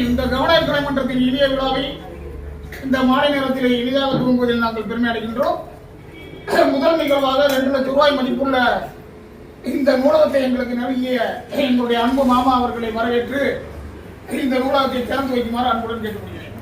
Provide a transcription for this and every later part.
இந்த கவர்னர் கலைமன்றத்தின் இளைய விழாவை இந்த மாலை நேரத்தில் எளிதாக தூங்குவதில் நாங்கள் பெருமை அடைகின்றோம். முதல் நிகழ்வாக ரெண்டு லட்சம் ரூபாய் மதிப்புள்ள இந்த நூலகத்தை எங்களுக்கு நல்கிய எங்களுடைய அன்பு மாமா அவர்களை வரவேற்று இந்த நூலகத்தை திறந்து வைக்குமாறு அன்புடன் கேட்டுக்கொள்கிறேன்.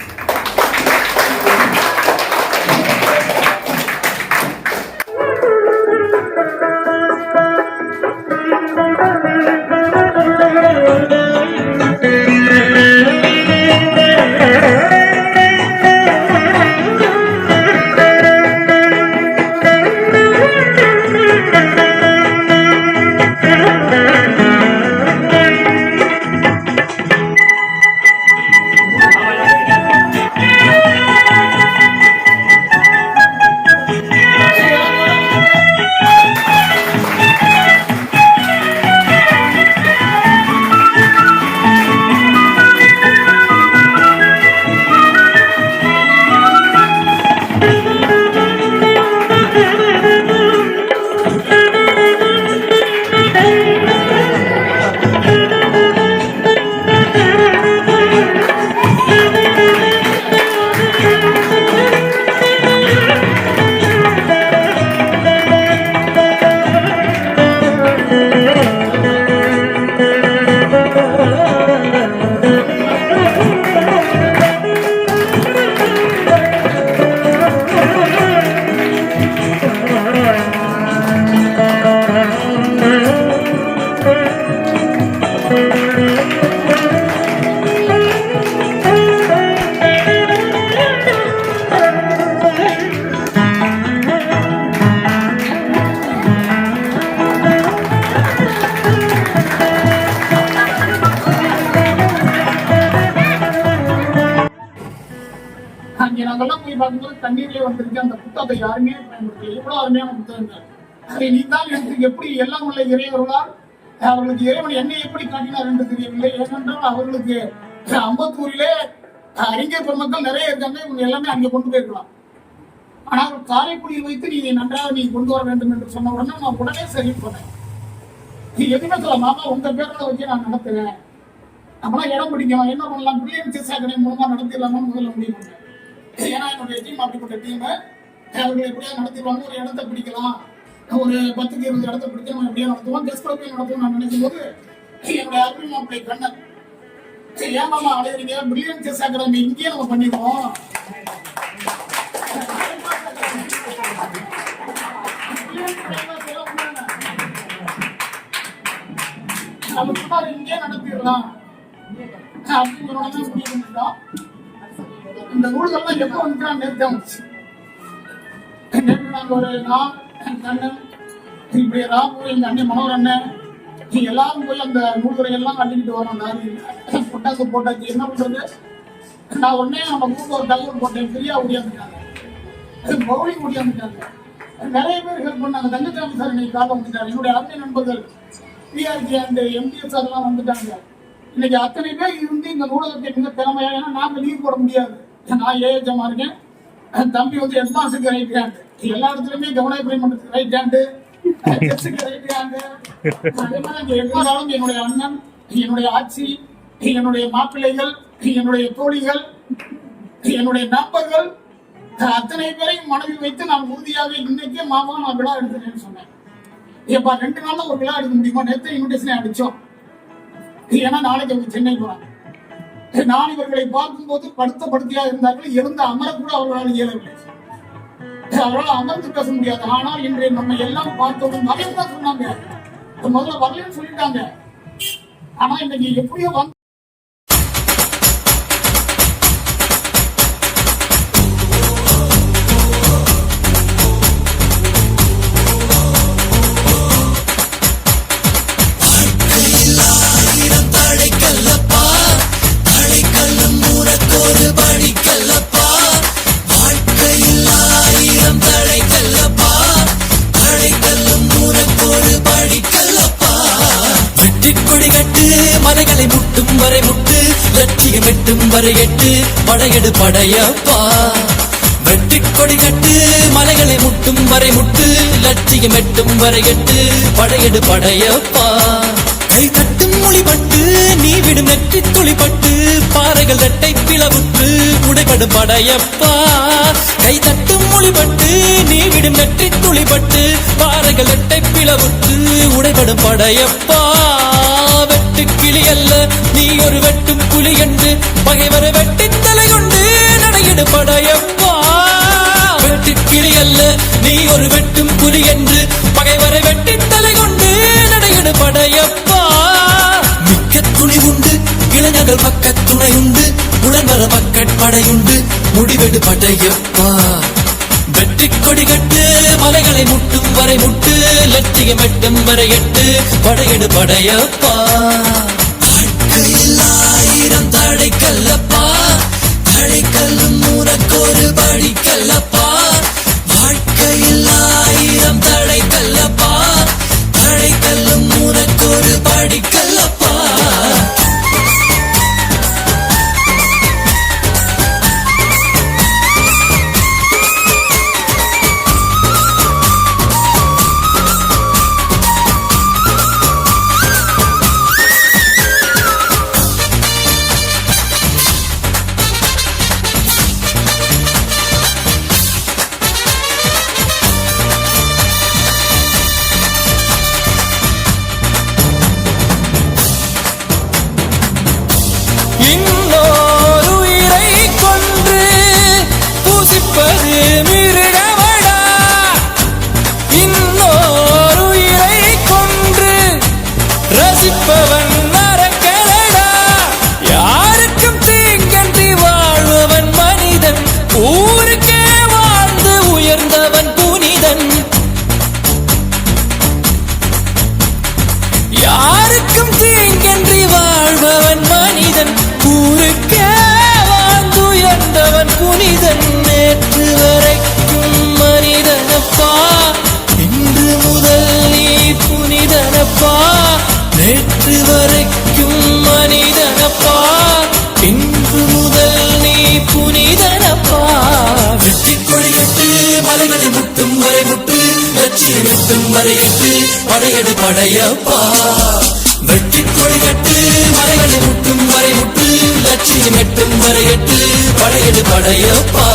வந்திருக்கு அந்த புத்தகத்தை யாருமே பயன்படுத்தல எவ்வளவு அருமையான புத்தகங்கள் அதை நீ தான் எடுத்து எப்படி எல்லாம் உள்ள இறையவர்களால் அவர்களுக்கு இறைவன் என்னை எப்படி காட்டினார் என்று தெரியவில்லை. ஏனென்றால் அவர்களுக்கு அம்பத்தூரிலே அறிஞர் பெருமக்கள் நிறைய இருக்காங்க. இவங்க எல்லாமே அங்கே கொண்டு போயிருக்கலாம். ஆனால் காரைக்குடியில் வைத்து நீ நன்றாக நீ கொண்டு வர வேண்டும் என்று சொன்ன உடனே நான் உடனே சரி பண்ணேன். நீ எதுவுமே சொல்ல மாமா உங்க பேரில் வச்சு நான் நடத்துவேன். நம்மளாம் இடம் பிடிக்கும் என்ன பண்ணலாம்? பிள்ளைங்க செஸ் அகாடமி மூலமா நடத்திடலாமா முதல்ல முடிவு பண்ணேன். ஏன்னா என்னுடைய டீம் அப்படிப்பட்ட டீமை அவர்கள் எப்படியா நடத்திடுவாங்க. ஒரு இடத்த பிடிக்கலாம். ஒரு பத்துக்கு இருபது இடத்த பிடிக்க நம்ம எப்படியா நடத்துவோம். கெஸ்ட் போய் நடத்துவோம் நான் நினைக்கும் போது என்னுடைய அருமை மாப்பிள்ளை கண்ணன் ஏன் மாமா அழைக்கிறீங்க பிரில்லியன் செஸ் அகாடமி இங்கேயே நம்ம பண்ணிடுவோம். நம்ம சுமார் இங்கே நடத்திடலாம். அப்படிங்கிற உடனே முடிவு இந்த நூல்கள்லாம் எப்போ வந்து நேர்த்தி வந்துச்சு நேற்று நாங்கள் ஒரு நான் என் கண்ணன் இப்படி ராபு எங்கள் அண்ணன் மனோர் அண்ணன் நீங்க எல்லாரும் போய் அந்த நூல்களை எல்லாம் கட்டிக்கிட்டு வரோம் லாரியில் பொட்டாசு போட்டாச்சு என்ன பண்றது நான் உடனே நம்ம குரூப்ல ஒரு தகவல் போட்டேன் ஃப்ரீயா ஓடியாந்துட்டாங்க பவுலிங் ஓடியாந்துட்டாங்க நிறைய பேர் ஹெல்ப் பண்ணாங்க தங்கச்சாமி சார் இன்னைக்கு காலம் வந்துட்டார் என்னுடைய அருமை நண்பர்கள் பிஆர்ஜி அந்த எம்டிஎஸ் அதெல்லாம் வந்துட்டாங்க இன்னைக்கு அத்தனை பேர் இருந்து இந்த நூலகத்தை மிக திறமையாக ஏன்னா நாங்க லீவ் போட முடியாது. நான் ஏஎச்எம்மா இருக்கேன். தம்பி வந்து ஹெட்மாஸ்டருக்கு ரைட் ஹேண்ட் எல்லா இடத்துலயுமே கவனாய்ப்புரை மன்றத்துக்கு ரைட் ஹேண்டு ரைட் ஹேண்டு அதே மாதிரி எல்லாரும் என்னுடைய அண்ணன் என்னுடைய ஆட்சி என்னுடைய மாப்பிள்ளைகள் என்னுடைய தோழிகள் என்னுடைய நண்பர்கள் அத்தனை பேரையும் மனதில் வைத்து நான் உறுதியாக இன்னைக்கே மாமா நான் விழா எடுத்துட்டேன்னு சொன்னேன். ஏப்பா ரெண்டு நாள்ல ஒரு விழா எடுக்க முடியுமா? நேற்று இன்விடேஷன் அடிச்சோம். ஏன்னா நாளைக்கு அவங்க சென்னை போறாங்க. நான் இவர்களை பார்க்கும்போது படுத்த படுத்தியா இருந்தார்கள் இருந்து அமர கூட அவர்களால் இயலவில்லை. அவர்களால் அமர்ந்து பேச முடியாது. ஆனால் இன்று நம்ம எல்லாம் பார்த்தவங்க வரலன்னு தான் சொன்னாங்க. முதல்ல வரலன்னு சொல்லிட்டாங்க. ஆனா இன்னைக்கு எப்படியோ வந்து படையெடு படையப்பா. வெற்றி கொடி கட்டு மலைகளை முட்டும் வரை முட்டு லட்சியம் எட்டும் வரை எட்டு படையெடு படையப்பா. கை தட்டும் மொழிபட்டு நீ விடும் நெற்றி துளிப்பட்டு பாறைகள் ரெட்டை பிளவுற்று உடைபடு படையப்பா. கை தட்டும் மொழிபட்டு நீ விடும் நெற்றி துளிப்பட்டு பாறைகள் ரெட்டை பிளவுற்று உடைபடும் படையப்பா. வெட்டு கிளி அல்ல நீ ஒரு வெட்டும் புலி என்று பகைவரை வெட்டித்தலை தலை படையப்பா. வெட்டு கிளி அல்ல நீ ஒரு வெட்டும் புலி என்று பகைவரை வெட்டி தலை கொண்டு நடையிடு படையப்பா. மிக்க துணி உண்டு இளைஞர்கள் பக்க துணை உண்டு உடன் வர முடிவெடு படையப்பா. வெற்றி கொடி கட்டு மலைகளை முட்டும் வரை முட்டு லட்சியம் எட்டும் வரை எட்டு படையெடு படையப்பா. வாழ்க்கையில் ஆயிரம் தடை கல்லப்பா. உனக்கொரு படிக்கல்லப்பா முட்டும் வரையிட்டு படையெடு படையப்பா வெற்றி கொடிகட்டு மலைகளை முட்டும் வரை முட்டு லட்சியம் எட்டும் வரையட்டு படையெடு படையப்பா.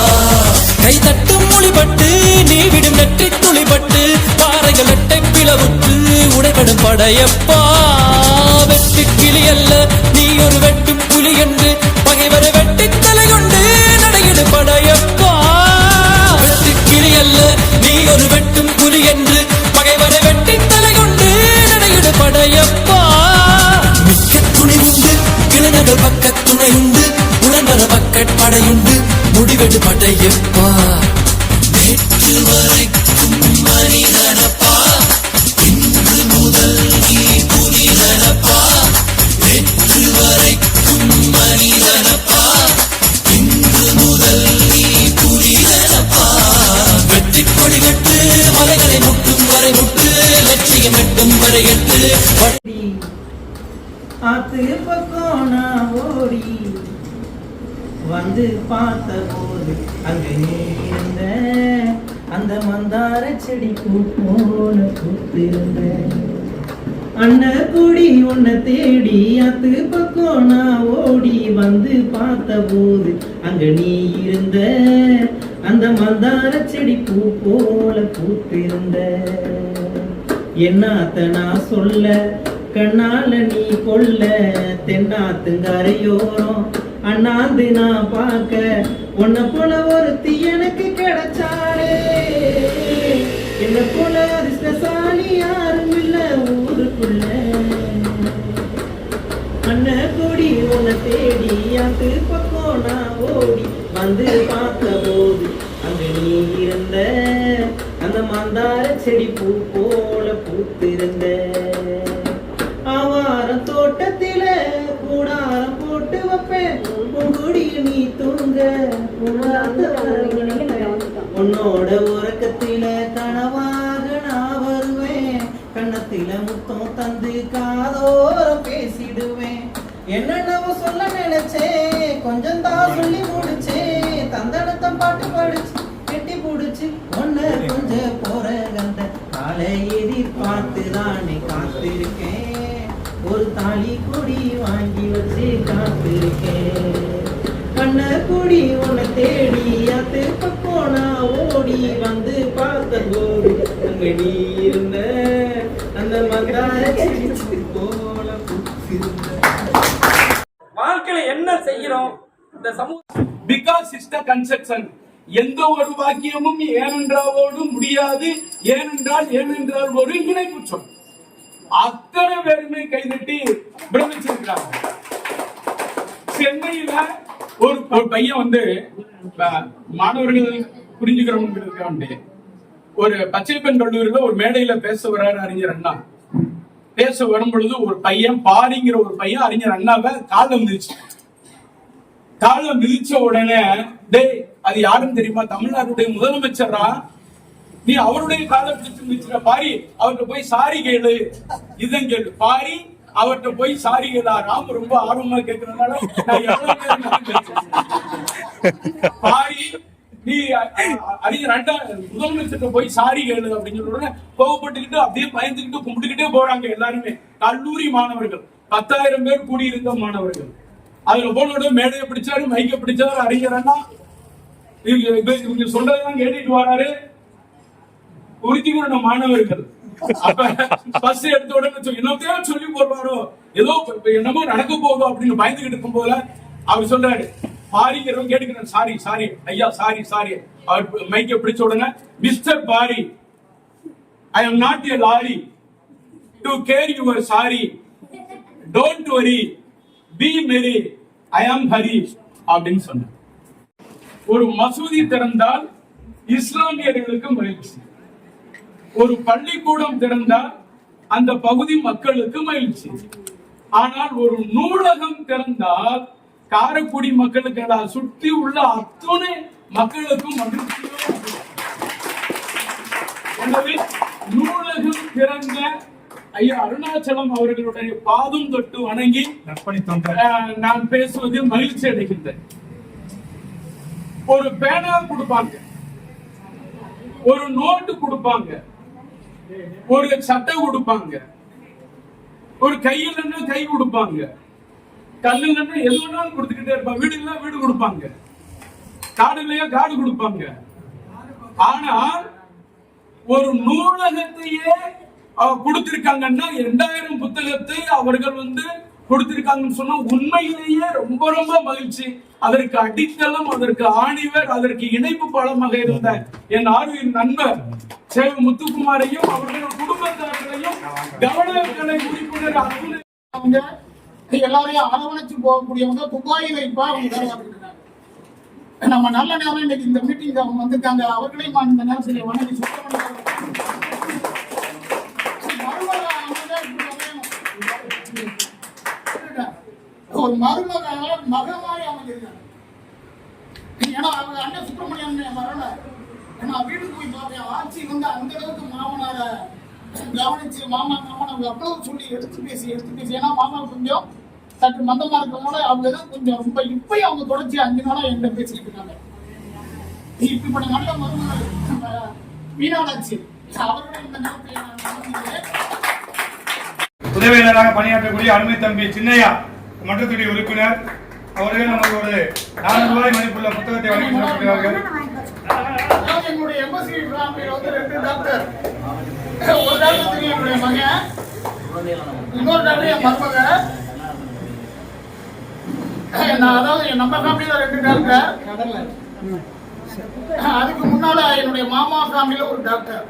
கை தட்டும் மொழிபட்டு நீ விடும் நெற்றி துளிபட்டு பாறைகள் எட்டை பிளவுற்று உடைபடும் படையப்பா. வந்து பார்த்த போது அங்கே நீ இருந்த அந்த மந்தார செடிக்கு போன கூத்திருந்த அண்ண கூடி உன்னை தேடி அத்து பக்கம் நான் ஓடி வந்து பார்த்த போது அங்க நீ இருந்த அந்த மந்தார செடி பூ போல பூத்திருந்த. என்னாத்த நான் சொல்ல கண்ணால நீ கொல்ல தென்னாத்துங்கரையோரம் அண்ணாந்து நான் பார்க்க. உன்னை போல ஒருத்தி எனக்கு கிடைச்சாளே. என்ன போல அதிர்ஷ்டசாலி யாரும் இல்ல ஊருக்குள்ள. அண்ண கொடி உன்னை தேடி அது பக்கம் நான் ஓடி வந்து பார்த்த போது அங்க நீ இருந்த. அந்த மந்தார செடி பூ போல பூத்திருந்த ஆவாரம் தோட்டத்தில கூடாரம் போட்டு வைப்பேன் உன் குடியில் நீ தூங்க உன்னோட உறக்கத்தில கனவாக நான் வருவேன். கண்ணத்தில முத்தம் தந்து காதோரம் பேசிடுவேன். என்னென்னவோ சொல்ல நினைச்சேன். கொஞ்சம் தான் சொல்லி முடிச்சேன். தந்தனத்தம் பாட்டு படிச்சு கெட்டி பிடிச்சு. ஒன்னு கொஞ்சம் போற கந்த காலை எதிர்பார்த்து தானே காத்திருக்கேன். ஒரு தாலி கொடி வாங்கி வச்சு காத்திருக்கேன். கண்ண குடி உன்னை தேடி அத்து பக்கம் நான் ஓடி வந்து பார்த்த போது அங்க நீ இருந்த அந்த போல வாழ்க்கையில என்ன செய்யறோம்? இந்த சமூக பிகாஸ் இஸ் த கன்செப்ஷன் எந்த ஒரு வாக்கியமும் ஏனென்றாலோடு முடியாது. ஏனென்றால் ஏனென்றால் ஒரு இணைப்பு சொல் அத்தனை பேருமே கைதட்டி பிரமிச்சிருக்கிறாங்க சென்னையில ஒரு ஒரு பையன் வந்து மாணவர்கள் புரிஞ்சுக்கிறவங்களுக்கு ஒரு பச்சை பெண் கல்லூரியில ஒரு மேடையில பேச வர்றாரு அறிஞர் அண்ணா. பேச வரும் பொழுது ஒரு பையன் பாரிங்கிற ஒரு பையன் அறிஞர் அண்ணாவை காலில் மிதிச்சு காலில் மிதிச்ச உடனே டேய் அது யாருன்னு தெரியுமா? தமிழ்நாட்டுடைய முதலமைச்சரா நீ அவருடைய காலம் பிடிச்சு மிதிச்சிட பாரி அவர்கிட்ட போய் சாரி கேளு. இதன் கேளு. பாரி அவர்கிட்ட போய் சாரி ராம் ரொம்ப ஆர்வமா கேட்கறதுனால நான் நீ அறிஞர் முதலமைச்சர்கிட்ட போய் சாரி கேளு அப்படின்னு சொல்ற உடனே கோவப்பட்டுக்கிட்டு அப்படியே பயந்துக்கிட்டு கும்பிட்டுக்கிட்டே போறாங்க எல்லாருமே. கல்லூரி மாணவர்கள். பத்தாயிரம் பேர் கூடியிருந்த மாணவர்கள். அதுல போனோட மேடையை பிடிச்சாரு மைக்க பிடிச்சாரு அறிஞர் அண்ணா இவங்க இவங்க- சொல்றதெல்லாம் கேட்டுட்டு வராரு. உறுதி கொண்ட மாணவர்கள். பஸ் எடுத்த உடனே சொல்லி என்னத்தையோ சொல்லி போடுவாரோ? ஏதோ என்னமோ நடக்க போகுதோ அப்படின்னு பயந்துகிட்டு இருக்கும் போல அவர் சொல்றாரு பாரிங்கிறவங்க கேட்டுக்கிறேன். Sorry sorry. ஐயா சாரி சாரி. அவர் மைக்க பிடிச்ச உடனே mister Paari I am not a lorry. To care your sorry. Worry be merry I am Hari அப்படின்னு சொன்னார். ஒரு மசூதி திறந்தால் இஸ்லாமியர்களுக்கு மகிழ்ச்சி. ஒரு பள்ளிக்கூடம் திறந்தால் அந்த பகுதி மக்களுக்கு மகிழ்ச்சி. ஆனால் ஒரு நூலகம் திறந்தால் காரைக்குடி மக்களுக்கு சுற்றி உள்ள அத்துணை மக்களுக்கும் மகிழ்ச்சியோ? மகிழ்ச்சி. எனவே நூலகம் திறந்த ஐயா அருணாச்சலம் அவர்களுடைய பாதம் தொட்டு வணங்கி நான் பேசுவதில் மகிழ்ச்சி அடைகின்றேன். ஒரு பேனா கொடுப்பாங்க. ஒரு நோட்டு கொடுப்பாங்க. ஒரு சட்டை கொடுப்பாங்க ஒரு கையில் என்ன கை கொடுப்பாங்க கல்லுல என்ன எது கொடுத்துக்கிட்டே இருப்பாங்க. வீடு இல்ல வீடு கொடுப்பாங்க. காடு இல்லையா காடு கொடுப்பாங்க. ஆனால் ஒரு நூலகத்தையே கொடுத்திருக்காங்கன்னா இரண்டாயிரம் புத்தகத்தை அவர்கள் வந்து கொடுத்திருக்காங்கன்னு சொன்னா உண்மையிலேயே ரொம்ப ரொம்ப மகிழ்ச்சி. அதற்கு அடித்தளம் அதற்கு ஆணிவர் அதற்கு இணைப்பு பாலமாக இருந்த என் ஆர்வியின் நண்பர் சேவை முத்துக்குமாரையும் அவர்கள் குடும்பத்தார்களையும் கவனக்கலை உறுப்பினர் அத்துணை அவங்க. எல்லாரையும் அரவணைச்சு போகக்கூடியவங்க துபாயில இப்ப அவங்க வேலை நம்ம நல்ல நேரம் இன்னைக்கு இந்த மீட்டிங் அவங்க வந்திருக்காங்க அவர்களையும் நான் இந்த நேரத்தில் வணங்கி சுத்தம் ஒரு மருமக மக அவங்க அமைஞ்சிருக்காங்க ஏன்னா அவங்க அண்ணன் சுப்பிரமணியன் வரல. ஏன்னா வீட்டுக்கு போய் பார்த்தேன் ஆட்சி வந்து அந்த அளவுக்கு மாமனார கவனிச்சு மாமா மாமன் அவங்க அவ்வளவு சொல்லி எடுத்து பேசி எடுத்து பேசி. ஏன்னா மாமா கொஞ்சம் சற்று மந்தமா இருக்கிறதுனால அவங்க தான் கொஞ்சம் ரொம்ப இப்பயும் அவங்க தொடர்ச்சி அஞ்சு நாளா என்கிட்ட பேசிட்டு இருக்காங்க. இப்படிப்பட்ட நல்ல மருமகள் மீனாட்சி. அவர்கள் இந்த நேரத்தில். உதவியாளராக பணியாற்றக்கூடிய அருமை தம்பி சின்னையா மன்றத்துடைய உறுப்பினர். அவர்கள் நமக்கு ஒரு நானூறு ரூபாய் மதிப்புள்ள புத்தகத்தை வழங்கி எங்களுடைய என்னுடைய எம்எஸ்சி ஃபேமிலியில் வந்து ரெண்டு டாக்டர் ஒரு டாக்டர் என்னுடைய மகன். இன்னொரு டாக்டர் என் மருமக. நான் அதாவது என் நம்ம ஃபேமிலியில ரெண்டு டாக்டர் அதுக்கு முன்னால என்னுடைய மாமா ஃபேமிலியில ஒரு டாக்டர்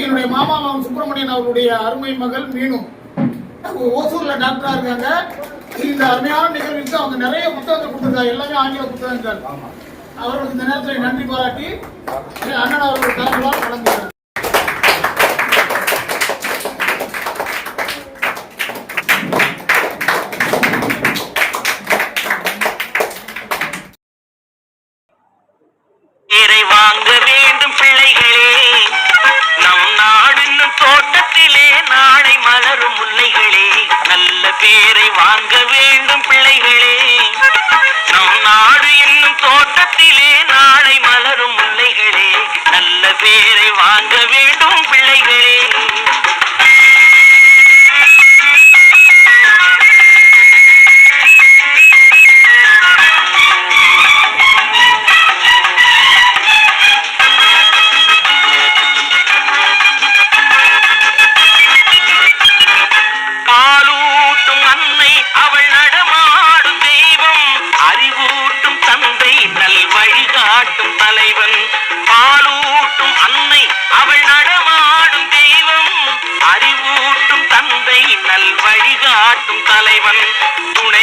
என்னுடைய மாமா சுப்பிரமணியன் அவருடைய அருமை மகள் மீனு. ஓசூர்ல டாக்டரா இருக்காங்க. இந்த அருமையான நிகழ்வுக்கு அவங்க நிறைய புத்தகத்தை கொடுத்துருக்காங்க. எல்லாமே ஆங்கில புத்தகங்கள். அவர்களுக்கு இந்த நேரத்தில் நன்றி பாராட்டி அண்ணன் அவர்கள் தலைவரால் வழங்குகிறார் பேரை வாங்க வேண்டும் பிள்ளைகளே நம் நாடுன்னும் தோட்டத்திலே நாளை மலரும் முல்லைகளே நல்ல பேரை வாங்க வேண்டும். தலைவன் துணை